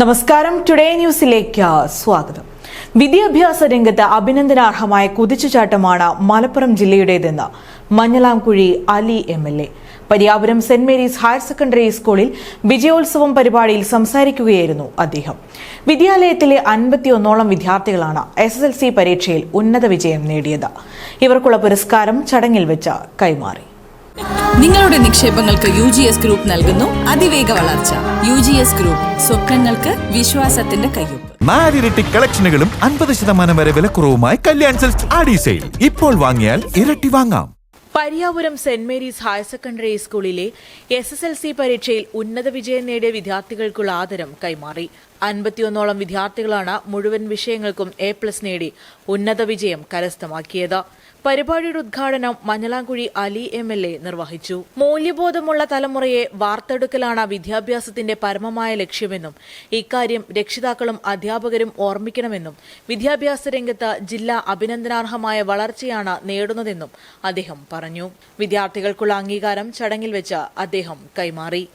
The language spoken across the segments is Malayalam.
നമസ്കാരം. ടുഡേ ന്യൂസിലേക്ക് സ്വാഗതം. വിദ്യാഭ്യാസ രംഗത്ത് അഭിനന്ദനാർഹമായ കുതിച്ചുചാട്ടമാണ് Malappuram ജില്ലയുടേതെന്ന് Manjalamkuzhi Ali M L A. Pariyapuram saint Mary's higher secondary സ്കൂളിൽ വിജയോത്സവം പരിപാടിയിൽ സംസാരിക്കുകയായിരുന്നു അദ്ദേഹം. വിദ്യാലയത്തിലെ അൻപത്തിയൊന്നോളം വിദ്യാർത്ഥികളാണ് എസ് എസ് എൽ സി പരീക്ഷയിൽ ഉന്നത വിജയം നേടിയത്. ഇവർക്കുള്ള പുരസ്കാരം ചടങ്ങിൽ വെച്ച് കൈമാറി. നിങ്ങളുടെ നിക്ഷേപങ്ങൾക്ക് യു ജി എസ് ഗ്രൂപ്പ് നൽകുന്നു അതിവേഗ വളർച്ച. യു ജി എസ് ഗ്രൂപ്പ് സ്വപ്നങ്ങൾക്ക് വിശ്വാസത്തിന്റെ കയ്യൊപ്പ്. നാലിരട്ടി കളക്ഷനുകളും അൻപത് ശതമാനം വരെ വിലക്കുറവുമായി കല്യാൺ സെൽസ് ആഡി സെയിൽ. ഇപ്പോൾ വാങ്ങിയാൽ ഇരട്ടി വാങ്ങാം. Pariyapuram saint Mary's higher secondary സ്കൂളിലെ എസ് എസ് എൽ സി പരീക്ഷയിൽ ഉന്നത വിജയം നേടിയ വിദ്യാർത്ഥികൾക്കുള്ള ആദരം കൈമാറി. അൻപത്തിയൊന്നോളം വിദ്യാർത്ഥികളാണ് മുഴുവൻ വിഷയങ്ങൾക്കും എ പ്ലസ് നേടി. ഉന്നത വിജയം കരസ്ഥമാക്കിയത്. പരിപാടിയുടെ ഉദ്ഘാടനം Manjalamkuzhi Ali M L A നിർവഹിച്ചു. മൂല്യബോധമുള്ള തലമുറയെ വാർത്തെടുക്കലാണ് വിദ്യാഭ്യാസത്തിന്റെ പരമമായ ലക്ഷ്യമെന്നും ഇക്കാര്യം രക്ഷിതാക്കളും അധ്യാപകരും ഓർമ്മിക്കണമെന്നും വിദ്യാഭ്യാസ രംഗത്ത് ജില്ല അഭിനന്ദനാർഹമായ വളർച്ചയാണ് നേടുന്നതെന്നും അദ്ദേഹം പറഞ്ഞു. വിദ്യാർത്ഥികൾക്കുള്ള അംഗീകാരം ചടങ്ങിൽ വെച്ച് അദ്ദേഹം കൈമാറി.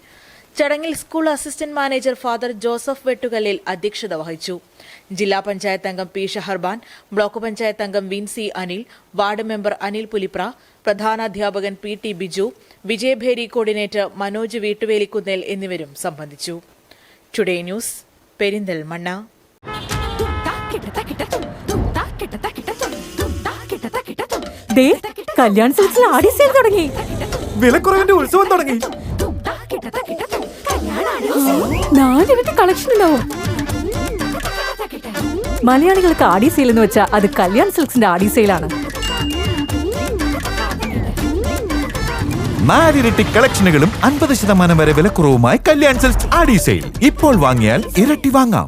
ചടങ്ങിൽ school assistant manager father Joseph Vettukallil അധ്യക്ഷത വഹിച്ചു. ജില്ലാ പഞ്ചായത്ത് അംഗം പി ഷഹർബാൻ ബ്ലോക്ക് പഞ്ചായത്ത് അംഗം Vincy Anil ward member Anil Pulipra പ്രധാനാധ്യാപകൻ P T Biju Vijayabheri coordinator Manoj Veettuvelikkunnel എന്നിവരും സംബന്ധിച്ചു. Today news Perinthalmanna. The Kalyan silks Aadi sale തുടങ്ങി. വിലക്കുറവിന്റെ ഉത്സവം തുടങ്ങി. നാലിരട്ടി കളക്ഷൻ ഉണ്ടാവും മലയാളികൾക്ക് ആടി സെയിൽ എന്ന് വെച്ചാൽ അത് കല്യാൺ സിൽക്സിന്റെ ആടി സെയിലാണ് നാലിരട്ടി കളക്ഷനുകളും അൻപത് ശതമാനം വരെ വിലക്കുറവുമായി കല്യാൺ സിൽക്സ് ആടി സെയിൽ ഇപ്പോൾ വാങ്ങിയാൽ ഇരട്ടി വാങ്ങാം.